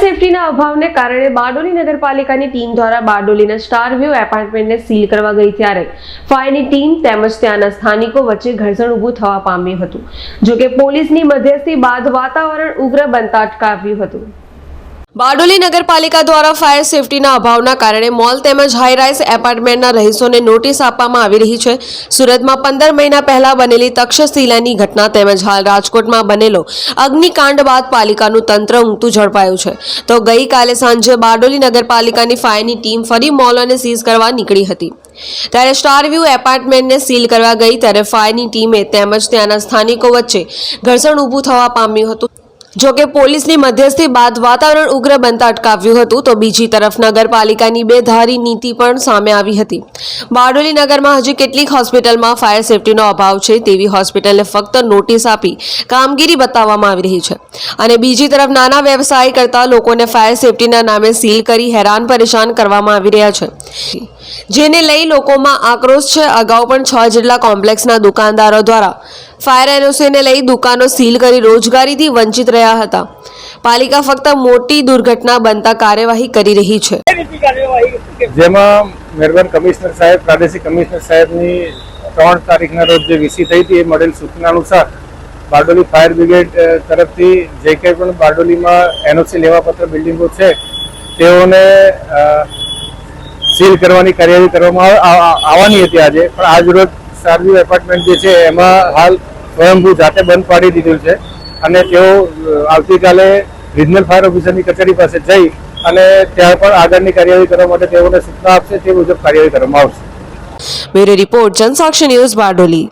સેફટીના અભાવને કારણે બારડોલી નગરપાલિકાની ટીમ દ્વારા બારડોલીના સ્ટાર વ્યૂ એપાર્ટમેન્ટને સીલ કરવા ગઈ ત્યારે ફાયરની ટીમ તેમજ ત્યાંના સ્થાનિકો વચ્ચે ઘર્ષણ ઊભું થવા પામ્યું હતું, જોકે પોલીસની મધ્યસ્થી બાદ વાતાવરણ ઉગ્ર બનતા અટકાવ્યું હતું. બારડોલી નગરપાલિકા દ્વારા ફાયર સેફટીના અભાવના કારણે મોલ તેમજ હાઈરાઇઝ એપાર્ટમેન્ટના રહીશોને નોટિસ આપવામાં આવી રહી છે. સુરતમાં પંદર મહિના પહેલા બનેલી તક્ષશિલાની ઘટના તેમજ હાલ રાજકોટમાં બનેલો અગ્નિકાંડ બાદ પાલિકાનું તંત્ર ઊંઘતું ઝડપાયું છે. તો ગઈકાલે સાંજે બારડોલી નગરપાલિકાની ફાયરની ટીમ ફરી મોલોને સીઝ કરવા નીકળી હતી. ત્યારે સ્ટાર વ્યૂ એપાર્ટમેન્ટને સીલ કરવા ગઈ ત્યારે ફાયરની ટીમે તેમજ ત્યાંના સ્થાનિકો વચ્ચે ઘર્ષણ ઊભું થવા પામ્યું હતું. જોકે પોલીસની મધ્યસ્થી બાદ વાતાવરણ ઉગ્ર બનતા અટકાવ્યું હતું, તો બીજી તરફ નગરપાલિકાની બેધારી નીતિ પણ સામે આવી હતી. બારડોલી નગરમાં હજી કેટલીક હોસ્પિટલમાં ફાયર સેફટીનો અભાવ છે તેવી હોસ્પિટલને ફક્ત નોટિસ આપી કામગીરી બતાવવામાં આવી રહી છે. અને બીજી તરફ નાના વ્યવસાય કરતા લોકોને ફાયર સેફટીના નામે સીલ કરી હેરાન પરેશાન કરવામાં આવી રહ્યા છે. જેને લઈ લોકોમાં આક્રોશ છે. અગાઉ પણ છ જેટલા કોમ્પ્લેક્સના દુકાનદારો દ્વારા ફાયર એનઓસીને લઈ દુકાનો સીલ કરી રોજગારીથી વંચિત રહ્યા હતા. પાલિકા ફક્ત મોટી દુર્ઘટના બનતા કાર્યવાહી કરી રહી છે. જેમાં મહેરબાન કમિશનર સાહેબ પ્રાદેશિક કમિશનર સાહેબની ત્રણ તારીખના રોજ જે વીસી થઈ હતી એ મળેલ સૂચના અનુસાર બારડોલી ફાયર બ્રિગેડ તરફથી જે કંઈ પણ બારડોલીમાં એનઓસી લેવાપત્ર બિલ્ડિંગો છે તેઓને સીલ કરવાની કાર્યવાહી કરવામાં આવ- આવવાની હતી આજે. પણ આજ રોજ સારવી એપાર્ટમેન્ટ જે છે, એમાં હાલ સ્વયંભૂ જાતે બંધ પાડી દીધું છે અને તેઓ આવતીકાલે રિજનલ ફાયર ઓફિસરની કચેરી પાસે જઈ અને ત્યાં પણ આગળની કાર્યવાહી કરવા માટે તેઓને સૂચના આપશે, તે મુજબ કાર્યવાહી કરવામાં આવશે. Bureau report, Jansakshi news Bardoli.